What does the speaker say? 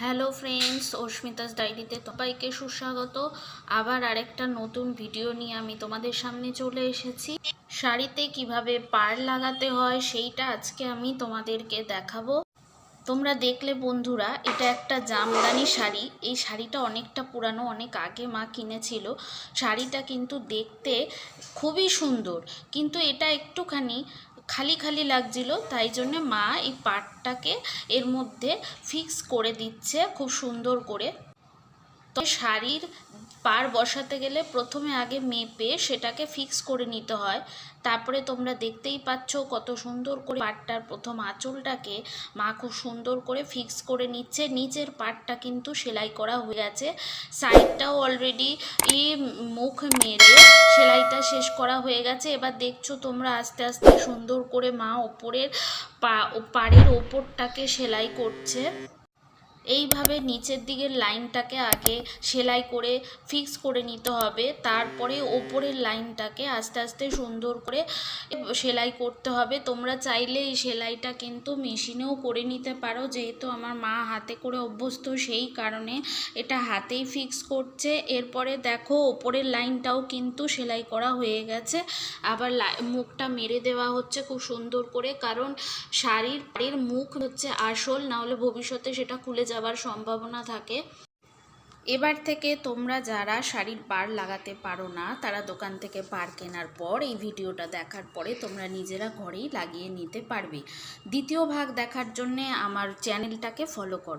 Hello friends অস্মিতাস ডায়েরিতে সবাইকে সুস্বাগত। আবার আরেকটা নতুন ভিডিও নিয়ে আমি তোমাদের সামনে চলে এসেছি। শাড়িতে কীভাবে পার লাগাতে হয় সেইটা আজকে আমি তোমাদেরকে দেখাবো। তোমরা দেখলে বন্ধুরা, এটা একটা জামদানি শাড়ি। এই শাড়িটা অনেকটা পুরানো, অনেক আগে মা কিনেছিল। শাড়িটা কিন্তু দেখতে খুবই সুন্দর। কিন্তু এটা একটুখানি খালি খালি লাগছিল, তাই জন্য মা এই পাটটাকে এর মধ্যে ফিক্স করে দিচ্ছে খুব সুন্দর করে। তো শাড়ির পার বসাতে গেলে প্রথমে আগে মেপে সেটাকে ফিক্স করে নিতে হয়। তারপরে তোমরা দেখতেই পাচ্ছ কত সুন্দর করে পাটটার প্রথম আঁচলটাকে মা খুব সুন্দর করে ফিক্স করে নিচ্ছে। নিচের পাটটা কিন্তু সেলাই করা হয়ে গেছে। সাইডটাও অলরেডি মুখ মেরে সেলাইটা শেষ করা হয়ে গেছে। এবার দেখছ তোমরা আস্তে আস্তে সুন্দর করে মা ওপরের পা, পাড়ের ওপরটাকে সেলাই করছে। এইভাবে নিচের দিকের লাইনটাকে আগে সেলাই করে ফিক্স করে নিতে হবে। তারপরে ওপরের লাইনটাকে আস্তে আস্তে সুন্দর করে সেলাই করতে হবে। তোমরা চাইলে এই সেলাইটা কিন্তু মেশিনেও করে নিতে পারো। যেহেতু আমার মা হাতে করে অভ্যস্ত, সেই কারণে এটা হাতেই ফিক্স করছে। এরপরে দেখো, ওপরের লাইনটাও কিন্তু সেলাই করা হয়ে গেছে। আবার মুখটা মেরে দেওয়া হচ্ছে খুব সুন্দর করে। কারণ শাড়ির মুখ হচ্ছে আসল না হলে ভবিষ্যতে সেটা খুলে যাওয়ার সম্ভাবনা থাকে। এবার থেকে তোমরা যারা শাড়ির পার লাগাতে পারো না, তারা দোকান থেকে পার কেনার পর এই ভিডিওটা দেখার পরে তোমরা নিজেরা ঘরেই লাগিয়ে নিতে পারবে। দ্বিতীয় ভাগ দেখার জন্যে আমার চ্যানেলটাকে ফলো করো।